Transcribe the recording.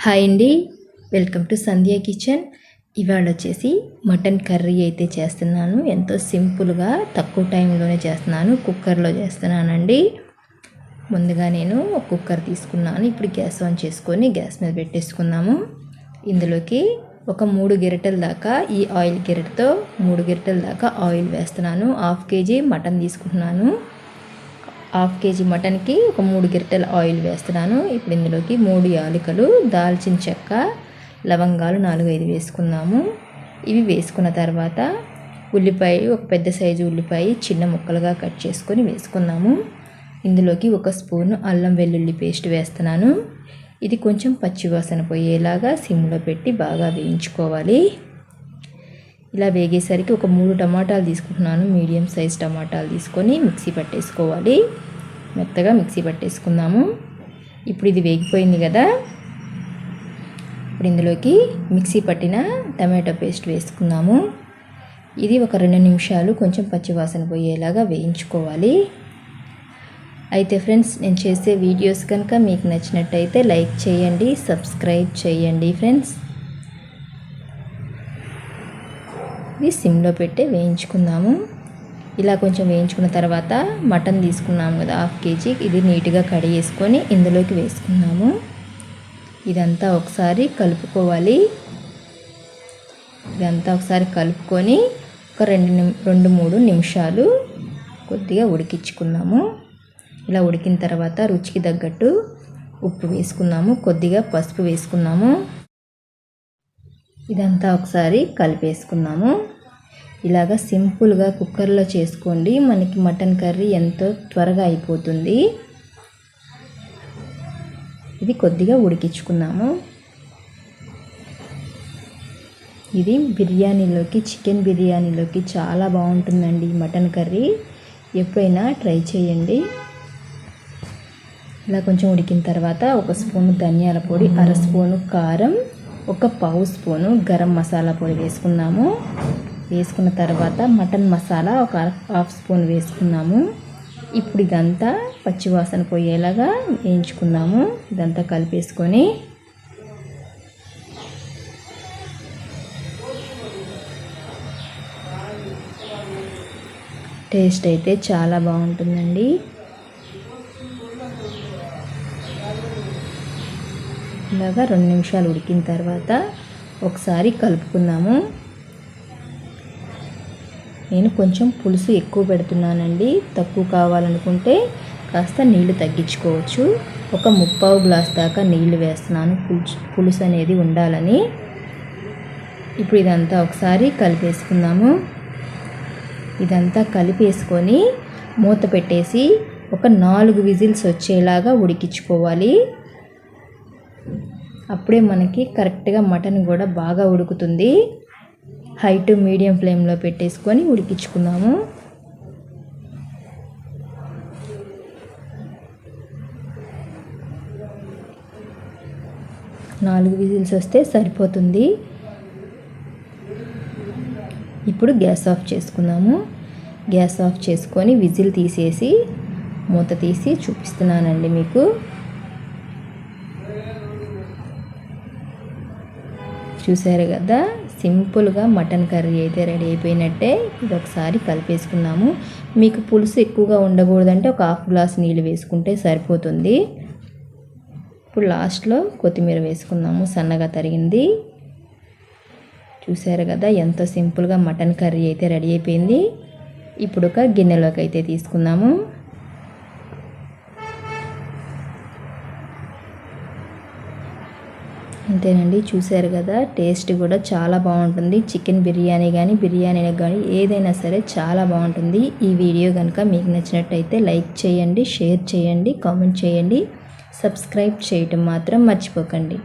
Hi అండి. Welcome to Sandhya kitchen. ఇవాళ వచ్చేసి మటన్ కర్రీ అయితే చేస్తున్నాను. ఎంతో సింపుల్గా తక్కువ టైంలోనే చేస్తున్నాను. కుక్కర్లో చేస్తున్నానండి. ముందుగా నేను ఒక కుక్కర్ తీసుకున్నాను. ఇప్పుడు గ్యాస్ ఆన్ చేసుకొని గ్యాస్ మీద పెట్టేసుకున్నాము ఇందులోకి ఒక మూడు గిరటల దాకా ఈ ఆయిల్ గిరటతో మూడు గిరటల దాకా ఆయిల్ వేస్తున్నాను. హాఫ్ కేజీ మటన్ తీసుకుంటున్నాను. హాఫ్ కేజీ మటన్కి ఒక మూడు గిరిటెల ఆయిల్ వేస్తున్నాను. ఇప్పుడు ఇందులోకి మూడు యాలకులు దాల్చిన చెక్క లవంగాలు నాలుగు ఐదు వేసుకుందాము. ఇవి వేసుకున్న తర్వాత ఉల్లిపాయ ఒక పెద్ద సైజు ఉల్లిపాయ చిన్న ముక్కలుగా కట్ చేసుకొని వేసుకుందాము. ఇందులోకి ఒక స్పూన్ అల్లం వెల్లుల్లి పేస్ట్ వేస్తున్నాను. ఇది కొంచెం పచ్చివాసన పోయేలాగా సిమ్లో పెట్టి బాగా వేయించుకోవాలి. ఇలా వేగేసరికి ఒక మూడు టమాటాలు తీసుకుంటున్నాను. మీడియం సైజ్ టమాటాలు తీసుకొని మిక్సీ పట్టేసుకోవాలి. మెత్తగా మిక్సీ పట్టేసుకుందాము. ఇప్పుడు ఇది వేగిపోయింది కదా. ఇప్పుడు ఇందులోకి మిక్సీ పట్టిన టమాటో పేస్ట్ వేసుకుందాము. ఇది ఒక రెండు నిమిషాలు కొంచెం పచ్చివాసన పోయేలాగా వేయించుకోవాలి. అయితే ఫ్రెండ్స్ నేను చేసే వీడియోస్ కనుక మీకు నచ్చినట్టయితే లైక్ చేయండి సబ్స్క్రైబ్ చేయండి ఫ్రెండ్స్. ఇది సిమ్లో పెట్టి వేయించుకుందాము. ఇలా కొంచెం వేయించుకున్న తర్వాత మటన్ తీసుకున్నాము కదా హాఫ్ కేజీ. ఇది నీట్గా కడిగేసుకొని ఇందులోకి వేసుకుందాము. ఇదంతా ఒకసారి కలుపుకోవాలి. ఇదంతా ఒకసారి కలుపుకొని ఒక రెండు నిమి రెండు మూడు నిమిషాలు కొద్దిగా ఉడికించుకున్నాము ఇలా ఉడికిన తర్వాత రుచికి తగ్గట్టు ఉప్పు వేసుకున్నాము కొద్దిగా పసుపు వేసుకున్నాము ఇదంతా ఒకసారి కలిపేసుకున్నాము ఇలాగ సింపుల్గా కుక్కర్లో చేసుకోండి. మనకి మటన్ కర్రీ ఎంతో త్వరగా అయిపోతుంది. ఇది కొద్దిగా ఉడికించుకున్నాము. ఇది బిర్యానీలోకి చికెన్ బిర్యానీలోకి చాలా బాగుంటుందండి మటన్ కర్రీ. ఎప్పుడైనా ట్రై చేయండి. ఇలా కొంచెం ఉడికిన తర్వాత ఒక స్పూను ధనియాల పొడి అర స్పూను కారం ఒక పావు స్పూను గరం మసాలా పొడి వేసుకున్నాము. వేసుకున్న తర్వాత మటన్ మసాలా ఒక హాఫ్ స్పూన్ వేసుకున్నాము. ఇప్పుడు ఇదంతా పచ్చివాసన పోయేలాగా వేయించుకున్నాము. ఇదంతా కలిపేసుకొని టేస్ట్ అయితే చాలా బాగుంటుందండి. ఇలాగా రెండు నిమిషాలు ఉడికిన తర్వాత ఒకసారి కలుపుకుందాము నేను కొంచెం పులుసు ఎక్కువ పెడుతున్నానండి. తక్కువ కావాలనుకుంటే కాస్త నీళ్ళు తగ్గించుకోవచ్చు. ఒక ముప్పావు గ్లాస్ దాకా నీళ్ళు వేస్తున్నాను. పులుసు పులుసు అనేది ఉండాలని. ఇప్పుడు ఇదంతా ఒకసారి కలిపేసుకుందాము. ఇదంతా కలిపేసుకొని మూత పెట్టేసి ఒక నాలుగు విజిల్స్ వచ్చేలాగా ఉడికించుకోవాలి. అప్పుడే మనకి కరెక్ట్గా మటన్ కూడా బాగా ఉడుకుతుంది. హై టు మీడియం ఫ్లేమ్లో పెట్టేసుకొని ఉడికించుకుందాము నాలుగు విజిల్స్ వస్తే సరిపోతుంది. ఇప్పుడు గ్యాస్ ఆఫ్ చేసుకుందాము గ్యాస్ ఆఫ్ చేసుకొని విజిల్ తీసేసి మూత తీసి చూపిస్తున్నానండి మీకు. చూసారు కదా? సింపుల్గా మటన్ కర్రీ అయితే రెడీ అయిపోయినట్టే ఇది ఒకసారి కలిపేసుకున్నాము. మీకు పులుసు ఎక్కువగా ఉండకూడదంటే ఒక హాఫ్ గ్లాస్ నీళ్ళు వేసుకుంటే సరిపోతుంది. ఇప్పుడు లాస్ట్లో కొత్తిమీర వేసుకున్నాము సన్నగా తరిగింది. చూసారు కదా ఎంతో సింపుల్గా మటన్ కర్రీ అయితే రెడీ అయిపోయింది. ఇప్పుడు ఒక గిన్నెలోకి అయితే తీసుకుందాము. అంతేనండి. చూశారు కదా టేస్ట్ కూడా చాలా బాగుంటుంది. చికెన్ బిర్యానీ కానీ బిర్యానీ కానీ ఏదైనా సరే చాలా బాగుంటుంది. ఈ వీడియో కనుక మీకు నచ్చినట్టయితే లైక్ చేయండి షేర్ చేయండి కామెంట్ చేయండి. సబ్స్క్రైబ్ చేయటం మాత్రం మర్చిపోకండి.